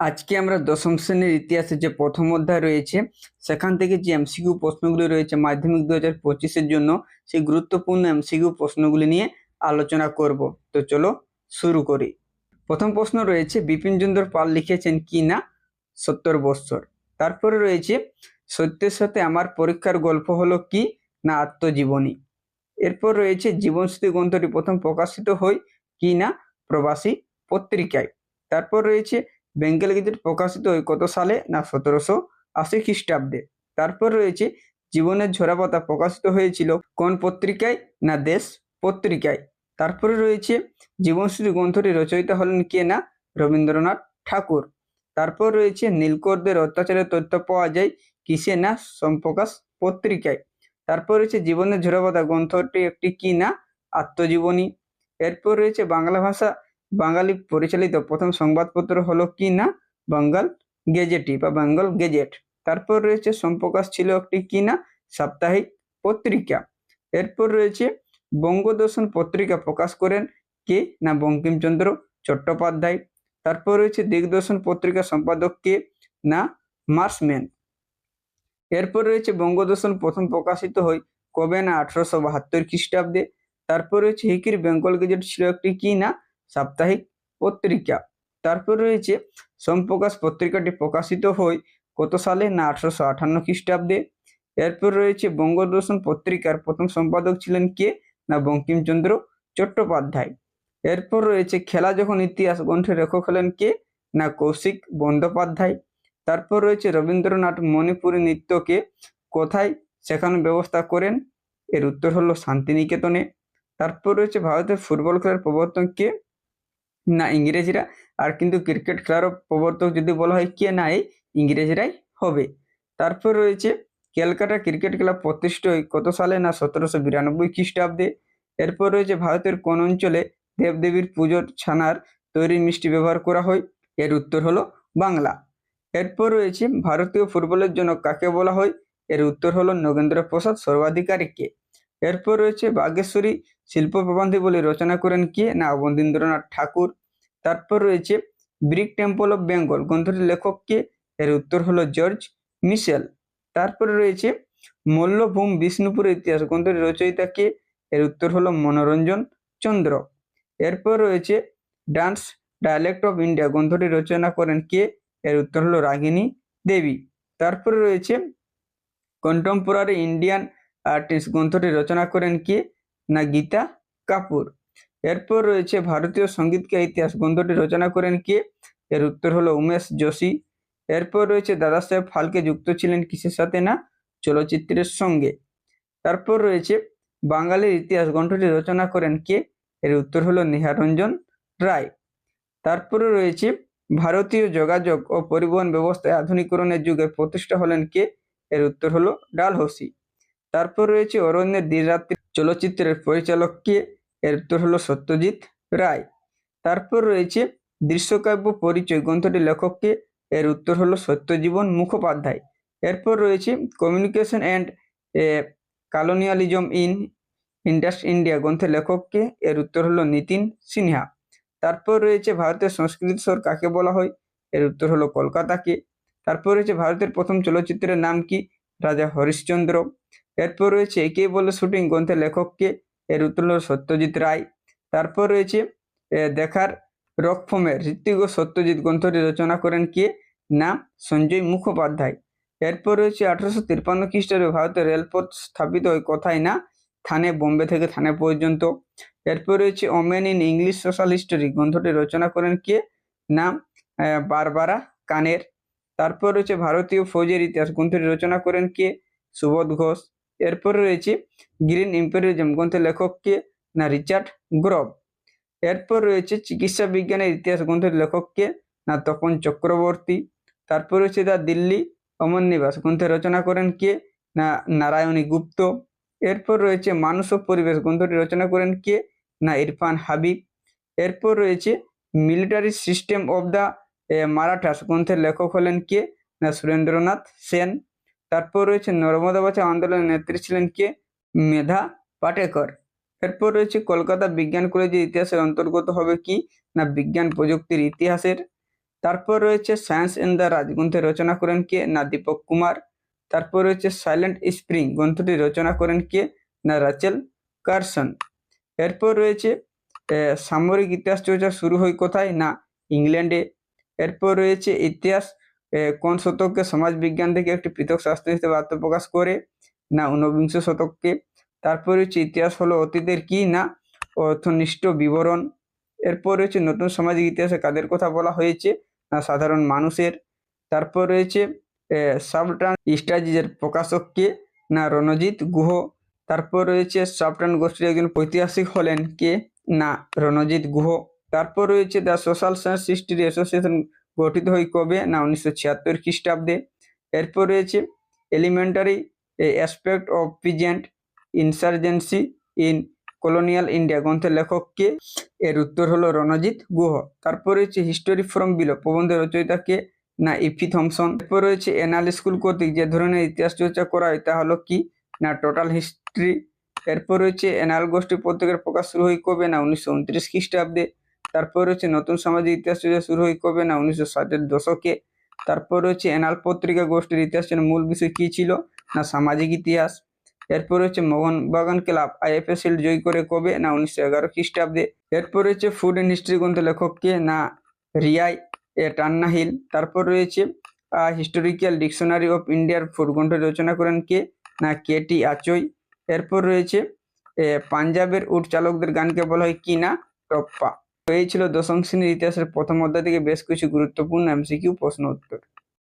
আজকে আমরা দশম শ্রেণির ইতিহাসে যে প্রথম অধ্যায় রয়েছে, সেখান থেকে যে এমসিকিউ প্রশ্নগুলি রয়েছে মাধ্যমিক দু হাজার পঁচিশের জন্য, সেই গুরুত্বপূর্ণ এমসিকিউ প্রশ্নগুলি নিয়ে আলোচনা করব। তো চলো শুরু করি। প্রথম প্রশ্ন রয়েছে বিপিনচন্দ্র পাল লিখেছেন কি না? সত্তর বৎসর। তারপরে রয়েছে, সত্যের সাথে আমার পরীক্ষার গল্প হলো কি না আত্মজীবনী? এরপর রয়েছে জীবনশ্রী গ্রন্থটি প্রথম প্রকাশিত হয় কি না? প্রবাসী পত্রিকায়। তারপর রয়েছে বেঙ্গল গেজেট প্রকাশিত হয় কত সালে না সতেরোশো আশি খ্রিস্টাব্দে। তারপর রয়েছে, জীবনের ঝরাপাতা প্রকাশিত হয়েছিল কোন পত্রিকায় না দেশ পত্রিকায়? তারপরে রয়েছে জীবনশ্রী গ্রন্থটি রচয়িতা হলেন কে না? রবীন্দ্রনাথ ঠাকুর। তারপর রয়েছে, নীলকরদের অত্যাচারের তথ্য পাওয়া যায় কিসে না? সম্প্রকাশ পত্রিকায়। তারপর রয়েছে, জীবনের ঝরাপাতা গ্রন্থটি একটি কি না? আত্মজীবনী। এরপর রয়েছে, বাংলা ভাষা বাঙালি পরিচালিত প্রথম সংবাদপত্র হলো কি না? বাঙ্গাল গেজেটি বা বেঙ্গল গেজেট। তারপর রয়েছে সম্প্রকাশ ছিল একটি কি না? সাপ্তাহিক পত্রিকা। এরপর রয়েছে বঙ্গদর্শন পত্রিকা প্রকাশ করেন কে না? বঙ্কিমচন্দ্র চট্টোপাধ্যায়। তারপর রয়েছে দিগদর্শন পত্রিকা সম্পাদক কে না? মার্সম্যান। এরপর রয়েছে বঙ্গদর্শন প্রথম প্রকাশিত হয় কবে না? আঠারোশো বাহাত্তর খ্রিস্টাব্দে। তারপর রয়েছে হিকির বেঙ্গল গেজেট ছিল একটি কি না? সাপ্তাহিক পত্রিকা। তারপর রয়েছে, সোমপ্রকাশ পত্রিকাটি প্রকাশিত হয় কত সালে? না, আঠারোশো আটান্ন খ্রিস্টাব্দে। এরপর রয়েছে, বঙ্গদর্শন পত্রিকার প্রথম সম্পাদক ছিলেন কে? না, বঙ্কিমচন্দ্র চট্টোপাধ্যায়। এরপর রয়েছে, খেলা যখন ইতিহাস গ্রন্থের লেখক হলেন কে? না, কৌশিক বন্দ্যোপাধ্যায়। তারপর রয়েছে, রবীন্দ্রনাথ মণিপুরী নৃত্যকে কোথায় শেখানোর ব্যবস্থা করেন? এর উত্তর হলো শান্তিনিকেতনে। তারপর রয়েছে, ভারতের ফুটবল খেলার প্রবর্তক কে? না ইংরেজরা। আর কিন্তু ক্রিকেট খেলারও প্রবর্তক যদি বলা হয়, কে না এই ইংরেজরাই হবে। তারপর রয়েছে, ক্যালকাটা ক্রিকেট ক্লাব প্রতিষ্ঠিত হয় কত সালে? না, সতেরোশো বিরানব্বই খ্রিস্টাব্দে। এরপর রয়েছে, ভারতের কোন অঞ্চলে দেবদেবীর পুজোর ছানার তৈরি মিষ্টি ব্যবহার করা হয়? এর উত্তর হলো বাংলা। এরপর রয়েছে, ভারতীয় ফুটবলের জন্য কাকে বলা হয়? এর উত্তর হলো নগেন্দ্র প্রসাদ সর্বাধিকারীকে এরপর রয়েছে, বাগেশ্বরী শিল্প প্রবন্ধী বলে রচনা করেন কে? না অবনীন্দ্রনাথ ঠাকুর। তারপর রয়েছে ব্রিক টেম্পল অফ বেঙ্গল। গ্রন্থটির লেখক কে? এর উত্তর হলো জর্জ মিশেল। তারপরে রয়েছে মল্লভূম বিষ্ণুপুরের ইতিহাস। গ্রন্থটির রচয়িতা কে? এর উত্তর হলো মনোরঞ্জন চন্দ্র। এরপর রয়েছে ডান্স ডায়ালেক্ট অফ ইন্ডিয়া। গ্রন্থটি রচনা করেন কে? এর উত্তর হলো রাগিনী দেবী। তারপরে রয়েছে কন্টেম্পোরারি ইন্ডিয়ান আর্টিস্ট। গ্রন্থটি রচনা করেন কে? না গীতা কাপুর। এরপর রয়েছে ভারতীয় সঙ্গীতকে ইতিহাস গ্রন্থটি রচনা করেন কে? এর উত্তর হলো উমেশ যোশী। এরপর রয়েছে দাদা সাহেব ফালকে যুক্ত ছিলেন কিসের সাথে না? চলচ্চিত্রের সঙ্গে। তারপর রয়েছে বাঙালির ইতিহাস গ্রন্থটি রচনা করেন কে? এর উত্তর হলো নিহারঞ্জন রায়। তারপরে রয়েছে ভারতীয় যোগাযোগ ও পরিবহন ব্যবস্থায় আধুনিকরণের যুগে প্রতিষ্ঠা হলেন কে? এর উত্তর হলো ডালহৌসি। তারপর রয়েছে অরণ্যের দিনরাত্রি চলচ্চিত্রের পরিচালক কে? এর উত্তর হলো সত্যজিৎ রায়। তারপর রয়েছে দৃশ্যকাব্য পরিচয়। গ্রন্থটির লেখককে এর উত্তর হলো সত্যজীবন মুখোপাধ্যায়। এরপর রয়েছে কমিউনিকেশন অ্যান্ড কলোনিয়ালিজম ইন ইন্ডাস্ট ইন্ডিয়া গ্রন্থের লেখককে এর উত্তর হলো নিতিন সিনহা। তারপর রয়েছে ভারতের সংস্কৃত স্বর কাকে বলা হয়? এর উত্তর হলো কলকাতাকে। তারপর রয়েছে ভারতের প্রথম চলচ্চিত্রের নাম কি? রাজা হরিশ্চন্দ্র। এরপর রয়েছে একে বলে শুটিং। গ্রন্থের লেখককে এর উত্তর হলো সত্যজিৎ রায়। তারপর রয়েছে দেখার রকফমের ঋত্বিক ও সত্যজিৎ গ্রন্থটি রচনা করেন কে? নাম সঞ্জয় মুখোপাধ্যায়। এরপর রয়েছে, আঠারোশো তিপ্পান্ন খ্রিস্টাব্দে ভারতের রেলপথ স্থাপিত হয় কোথায় না? থানে, বোম্বে থেকে থানে পর্যন্ত। এরপর রয়েছে, women in English social history গ্রন্থটি রচনা করেন কে? নাম বারবারা কানের। তারপর রয়েছে, ভারতীয় ফৌজের ইতিহাস গ্রন্থটি রচনা করেন কে? সুবোধ ঘোষ। এরপর রয়েছে গ্রিন ইম্পেরিয়ালিজম গ্রন্থের লেখক কে না রিচার্ড গ্রব। এরপর রয়েছে চিকিৎসা বিজ্ঞানের ইতিহাস গ্রন্থের লেখক কে না তপন চক্রবর্তী। তারপর রয়েছে দা দিল্লি অমর নিবাস গ্রন্থের রচনা করেন কে? না, নারায়ণী গুপ্ত। এরপর রয়েছে মানুষ ও পরিবেশ, গ্রন্থটি রচনা করেন কে? না, ইরফান হাবিব। এরপর রয়েছে military system of the Marathas, গ্রন্থের লেখক হলেন কে? না, সুরেন্দ্রনাথ সেন। তারপর রয়েছে নর্মদা বাঁচাও আন্দোলনের নেত্রী ছিলেন কে? মেধা পাটেকর। এরপর রয়েছে কলকাতা বিজ্ঞান কলেজের ইতিহাসের অন্তর্গত হবে কি না বিজ্ঞান প্রযুক্তির ইতিহাসের? তারপর রয়েছে সায়েন্স ইন দ্য রাজ গ্রন্থে রচনা করেন কে না দীপক কুমার? তারপর রয়েছে সাইলেন্ট স্প্রিং গ্রন্থটি রচনা করেন কে না রাচেল কারসন? এরপর রয়েছে সামরিক ইতিহাস চর্চা শুরু হয় কোথায়? না ইংল্যান্ডে। এরপর রয়েছে ইতিহাস কোন শতককে সমাজ বিজ্ঞান থেকে একটি পৃথক শাস্ত্র হিসেবে আত্মপ্রকাশ করে? না, ঊনবিংশ শতককে। তারপর রয়েছে ইতিহাস হলো অতীতের কি, না অর্থনিষ্ঠ বিবরণ? এরপর রয়েছে নতুন সামাজিক ইতিহাসে কাদের কথা বলা হয়েছে? না, সাধারণ মানুষের? তারপর রয়েছে সাবটান স্ট্র্যাটেজির প্রকাশক কে? না, রণজিৎ গুহ? তারপর রয়েছে সাবটান গোষ্ঠীর একজন ঐতিহাসিক হলেন কে? না, রণজিৎ গুহ। তারপর রয়েছে the social science history association গঠিত হয় কবে? না, উনিশশো ছিয়াত্তর খ্রিস্টাব্দে। এরপর রয়েছে elementary aspect of peasant insurgency in colonial India গ্রন্থের লেখক কে? এর উত্তর হলো রণজিৎ গুহ। তারপর রয়েছে হিস্টোরি ফ্রম বিলো প্রবন্ধের রচয়িতা কে? না ইফি থমসন। এরপর রয়েছে এনাল স্কুল কর্তৃক যে ধরনের ইতিহাস চর্চা করা হয় তা হলো কি? না টোটাল হিস্ট্রি এরপর রয়েছে এনাল গোষ্ঠী পত্রিকার প্রকাশ শুরু হয় কবে? না, উনিশশো উনত্রিশ খ্রিস্টাব্দে। তারপর রয়েছে নতুন সামাজিক ইতিহাস চর্চা শুরু হয় কবে না উনিশশো ষাটের দশকে। তারপর রয়েছে এনাল পত্রিকা গোষ্ঠীর ইতিহাসের মূল বিষয় কি ছিল না সামাজিক ইতিহাস? এরপর রয়েছে মোহনবাগান ক্লাব আইএফএ শিল্ড জয় করে কবে না উনিশশো এগারো খ্রিস্টাব্দে? এরপর রয়েছে ফুড অ্যান্ড হিস্ট্রি গ্রন্থ লেখক কে না রিয়াই এ টান্না হিল? তারপর রয়েছে হিস্টোরিক্যাল ডিকশনারি অফ ইন্ডিয়ার ফুড গ্রন্থ রচনা করেন কে না কে টি আচই? এরপর রয়েছে পাঞ্জাবের উট চালকদের গানকে বলা হয় কি না? টপ্পা। এই ছিল দশম শ্রেণির ইতিহাসের প্রথম অধ্যায় থেকে বেশ কিছু গুরুত্বপূর্ণ এমসিকিউ প্রশ্ন উত্তর।